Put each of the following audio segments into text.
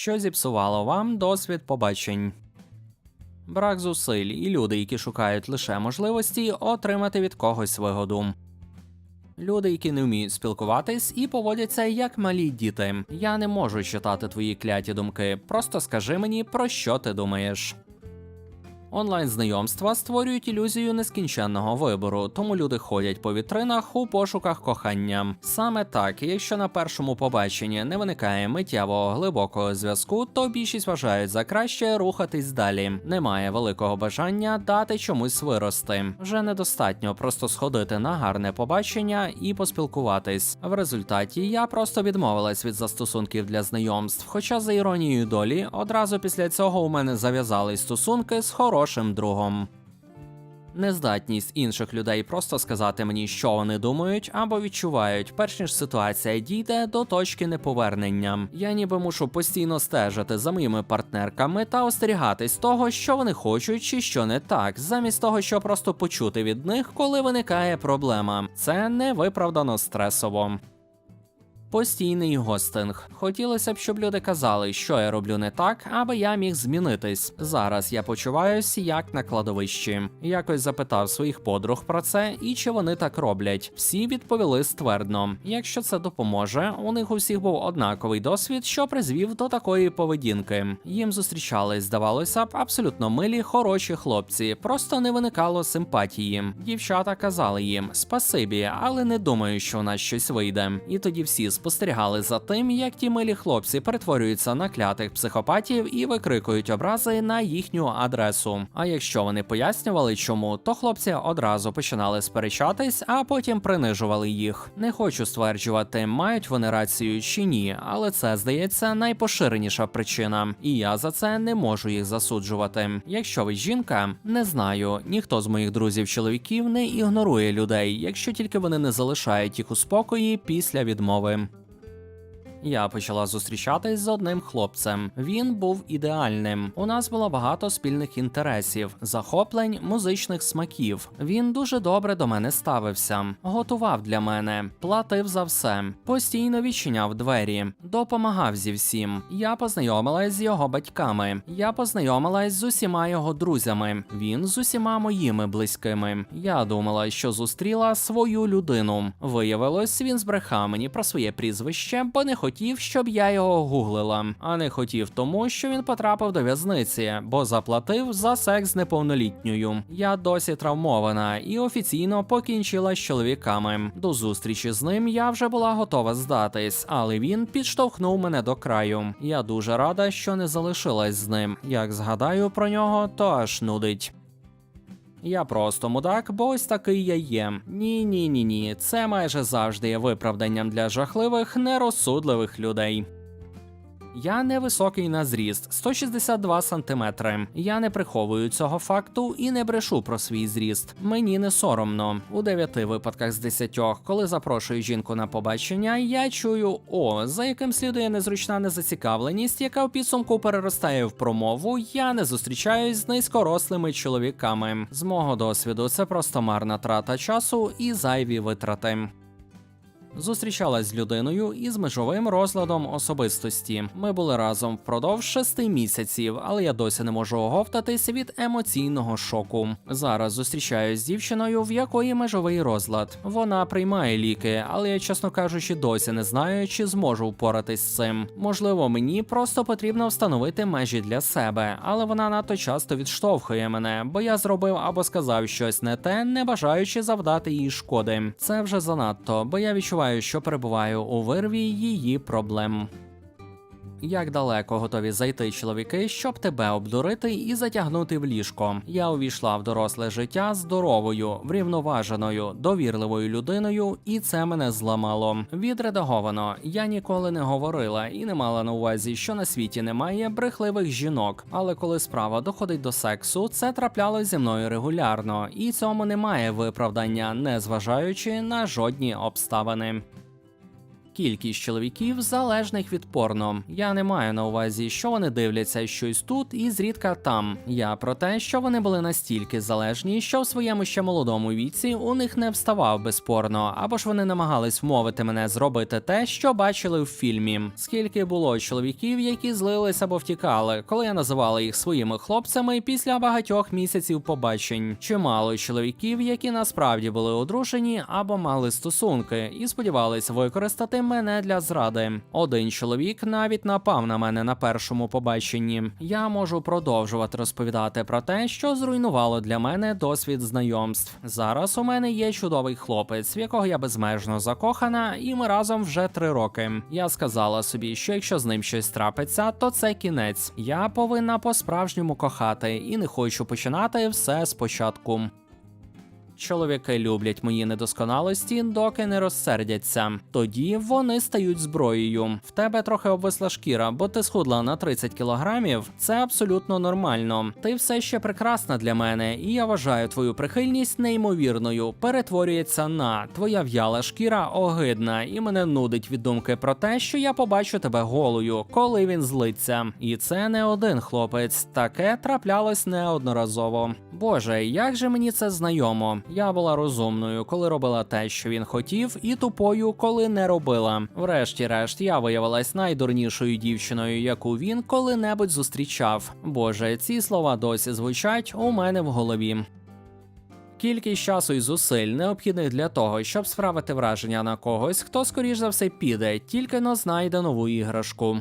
що зіпсувало вам досвід побачень. Брак зусиль і люди, які шукають лише можливості отримати від когось вигоду. Люди, які не вміють спілкуватись і поводяться як малі діти. Я не можу читати твої кляті думки. Просто скажи мені, про що ти думаєш. Онлайн знайомства створюють ілюзію нескінченного вибору, тому люди ходять по вітринах у пошуках кохання. Саме так, якщо на першому побаченні не виникає миттєвого глибокого зв'язку, то більшість вважають за краще рухатись далі. Немає великого бажання дати чомусь вирости. Вже недостатньо просто сходити на гарне побачення і поспілкуватись. В результаті я просто відмовилась від застосунків для знайомств. Хоча за іронією долі, одразу після цього у мене зав'язались стосунки з хорошим другом. Нездатність інших людей просто сказати мені, що вони думають або відчувають, перш ніж ситуація дійде до точки неповернення. Я ніби мушу постійно стежити за моїми партнерками та остерігатись того, що вони хочуть чи що не так, замість того, щоб просто почути від них, коли виникає проблема. Це невиправдано стресово. Постійний гостинг. Хотілося б, щоб люди казали, що я роблю не так, аби я міг змінитись. Зараз я почуваюся як на кладовищі. Якось запитав своїх подруг про це і чи вони так роблять. Всі відповіли ствердно. Якщо це допоможе, у них у всіх був однаковий досвід, що призвів до такої поведінки. Їм зустрічались, здавалося б, абсолютно милі, хороші хлопці. Просто не виникало симпатії. Дівчата казали їм спасибі, але не думаю, що у нас щось вийде. І тоді всі спостерігали за тим, як ті милі хлопці перетворюються на клятих психопатів і викрикують образи на їхню адресу. А якщо вони пояснювали, чому, то хлопці одразу починали сперечатись, а потім принижували їх. Не хочу стверджувати, мають вони рацію чи ні, але це здається найпоширеніша причина, і я за це не можу їх засуджувати. Якщо ви жінка, не знаю, ніхто з моїх друзів-чоловіків не ігнорує людей, якщо тільки вони не залишають їх у спокої після відмови. Я почала зустрічатись з одним хлопцем. Він був ідеальним. У нас було багато спільних інтересів, захоплень, музичних смаків. Він дуже добре до мене ставився, готував для мене, платив за все, постійно відчиняв двері, допомагав зі всім. Я познайомилась з його батьками. Я познайомилась з усіма його друзями. Він з усіма моїми близькими. Я думала, що зустріла свою людину. Виявилось, він збрехав мені про своє прізвище, бо не хотів, щоб я його гуглила, а не хотів тому, що він потрапив до в'язниці, бо заплатив за секс неповнолітньою. Я досі травмована і офіційно покінчила з чоловіками. До зустрічі з ним я вже була готова здатись, але він підштовхнув мене до краю. Я дуже рада, що не залишилась з ним. Як згадаю про нього, то аж нудить. Я просто мудак, бо ось такий я є. Ні, ні, ні, ні. Це майже завжди є виправданням для жахливих, нерозсудливих людей. Я невисокий на зріст 162 сантиметри. Я не приховую цього факту і не брешу про свій зріст. Мені не соромно. У дев'яти випадках з десятьох, коли запрошую жінку на побачення, я чую о, за яким слідує незручна незацікавленість, яка в підсумку переростає в промову. Я не зустрічаюсь з низькорослими чоловіками. З мого досвіду це просто марна трата часу і зайві витрати. Зустрічалась з людиною із межовим розладом особистості. Ми були разом впродовж шести місяців, але я досі не можу оговтатись від емоційного шоку. Зараз зустрічаюсь з дівчиною, в якої межовий розлад. Вона приймає ліки, але я, чесно кажучи, досі не знаю, чи зможу впоратись з цим. Можливо, мені просто потрібно встановити межі для себе, але вона надто часто відштовхує мене, бо я зробив або сказав щось не те, не бажаючи завдати їй шкоди. Це вже занадто, бо я відчуваю, що перебуваю у вирві її проблем. Як далеко готові зайти чоловіки, щоб тебе обдурити і затягнути в ліжко? Я увійшла в доросле життя здоровою, врівноваженою, довірливою людиною, і це мене зламало. Відредаговано. Я ніколи не говорила і не мала на увазі, що на світі немає брехливих жінок. Але коли справа доходить до сексу, це траплялось зі мною регулярно, і цьому немає виправдання, незважаючи на жодні обставини. Кількість чоловіків залежних від порно. Я не маю на увазі, що вони дивляться щось тут і зрідка там. Я про те, що вони були настільки залежні, що в своєму ще молодому віці у них не вставав без порно, або ж вони намагались вмовити мене зробити те, що бачили в фільмі. Скільки було чоловіків, які злились або втікали, коли я називала їх своїми хлопцями після багатьох місяців побачень. Чимало чоловіків, які насправді були одружені або мали стосунки, і сподівались використати мене для зради. Один чоловік навіть напав на мене на першому побаченні. Я можу продовжувати розповідати про те, що зруйнувало для мене досвід знайомств. Зараз у мене є чудовий хлопець, в якого я безмежно закохана, і ми разом вже три роки. Я сказала собі, що якщо з ним щось трапиться, то це кінець. Я повинна по-справжньому кохати і не хочу починати все спочатку. Чоловіки люблять мої недосконалості, доки не розсердяться. Тоді вони стають зброєю. В тебе трохи обвисла шкіра, бо ти схудла на 30 кілограмів. Це абсолютно нормально. Ти все ще прекрасна для мене, і я вважаю твою прихильність неймовірною. Перетворюється на твоя в'яла шкіра огидна, і мене нудить від думки про те, що я побачу тебе голою, коли він злиться. І це не один хлопець. Таке траплялось неодноразово. Боже, як же мені це знайомо? Я була розумною, коли робила те, що він хотів, і тупою, коли не робила. Врешті-решт, я виявилась найдурнішою дівчиною, яку він коли-небудь зустрічав. Боже, ці слова досі звучать у мене в голові. Кількість часу і зусиль необхідних для того, щоб справити враження на когось, хто скоріш за все піде, тільки но знайде нову іграшку.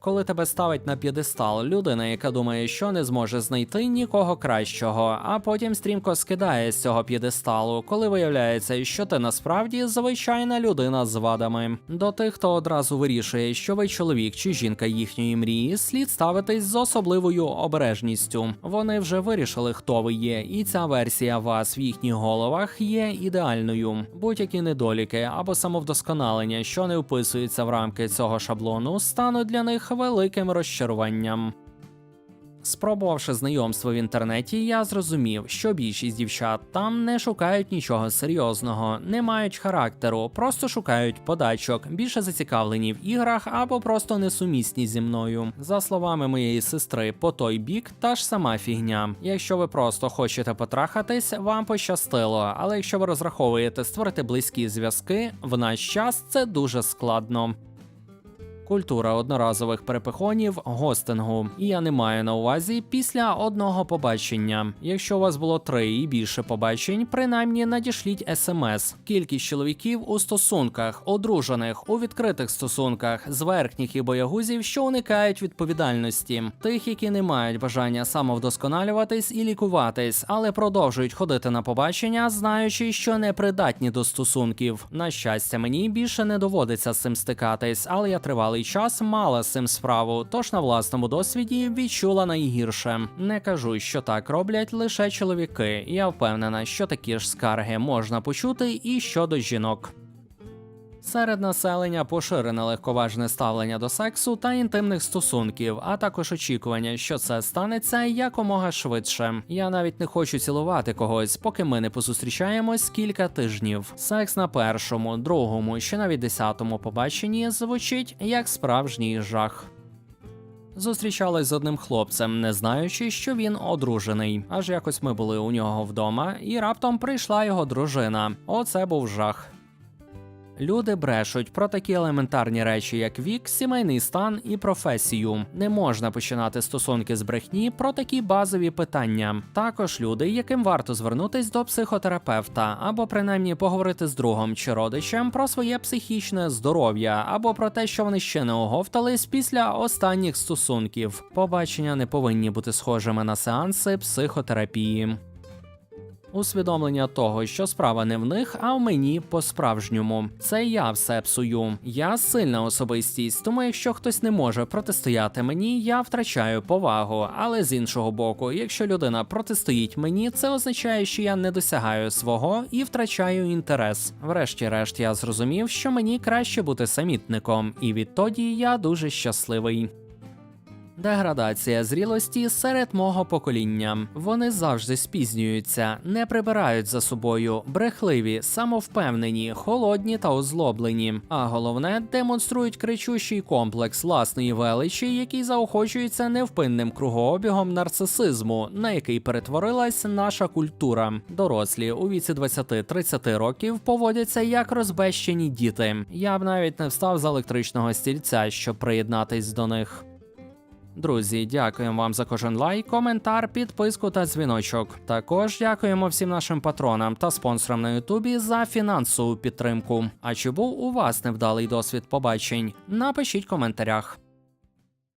Коли тебе ставить на п'єдестал людина, яка думає, що не зможе знайти нікого кращого, а потім стрімко скидає з цього п'єдесталу, коли виявляється, що ти насправді звичайна людина з вадами. До тих, хто одразу вирішує, що ви чоловік чи жінка їхньої мрії, слід ставитись з особливою обережністю. Вони вже вирішили, хто ви є, і ця версія вас в їхніх головах є ідеальною. Будь-які недоліки або самовдосконалення, що не вписуються в рамки цього шаблону, стануть для них великим розчаруванням. Спробувавши знайомство в інтернеті, я зрозумів, що більшість дівчат там не шукають нічого серйозного, не мають характеру, просто шукають подачок, більше зацікавлені в іграх або просто несумісні зі мною. За словами моєї сестри, по той бік та ж сама фігня. Якщо ви просто хочете потрахатись, вам пощастило, але якщо ви розраховуєте створити близькі зв'язки, в наш час це дуже складно. Культура одноразових перепихонів гостингу. І я не маю на увазі після одного побачення. Якщо у вас було три і більше побачень, принаймні надішліть смс. Кількість чоловіків у стосунках, одружених, у відкритих стосунках, з верхніх і боягузів, що уникають відповідальності, тих, які не мають бажання самовдосконалюватись і лікуватись, але продовжують ходити на побачення, знаючи, що не придатні до стосунків. На щастя, мені більше не доводиться з цим стикатись, але я тривалий час мала з цим справу, тож на власному досвіді відчула найгірше. Не кажу, що так роблять лише чоловіки. Я впевнена, що такі ж скарги можна почути і щодо жінок. Серед населення поширене легковажне ставлення до сексу та інтимних стосунків, а також очікування, що це станеться якомога швидше. Я навіть не хочу цілувати когось, поки ми не позустрічаємось кілька тижнів. Секс на першому, другому, ще навіть десятому побаченні звучить як справжній жах. Зустрічалась з одним хлопцем, не знаючи, що він одружений. Аж якось ми були у нього вдома, і раптом прийшла його дружина. Оце був жах. Люди брешуть про такі елементарні речі, як вік, сімейний стан і професію. Не можна починати стосунки з брехні про такі базові питання. Також люди, яким варто звернутись до психотерапевта, або принаймні поговорити з другом чи родичем про своє психічне здоров'я, або про те, що вони ще не оговтались після останніх стосунків. Побачення не повинні бути схожими на сеанси психотерапії. Усвідомлення того, що справа не в них, а в мені по-справжньому. Це я все псую. Я сильна особистість, тому якщо хтось не може протистояти мені, я втрачаю повагу. Але з іншого боку, якщо людина протистоїть мені, це означає, що я не досягаю свого і втрачаю інтерес. Врешті-решт, я зрозумів, що мені краще бути самітником, і відтоді я дуже щасливий. Деградація зрілості серед мого покоління. Вони завжди спізнюються, не прибирають за собою, брехливі, самовпевнені, холодні та озлоблені. А головне, демонструють кричущий комплекс власної величі, який заохочується невпинним кругообігом нарцисизму, на який перетворилась наша культура. Дорослі у віці 20-30 років поводяться як розбещені діти. Я б навіть не встав з електричного стільця, щоб приєднатись до них. Друзі, дякуємо вам за кожен лайк, коментар, підписку та дзвіночок. Також дякуємо всім нашим патронам та спонсорам на Ютубі за фінансову підтримку. А чи був у вас невдалий досвід побачень? Напишіть в коментарях.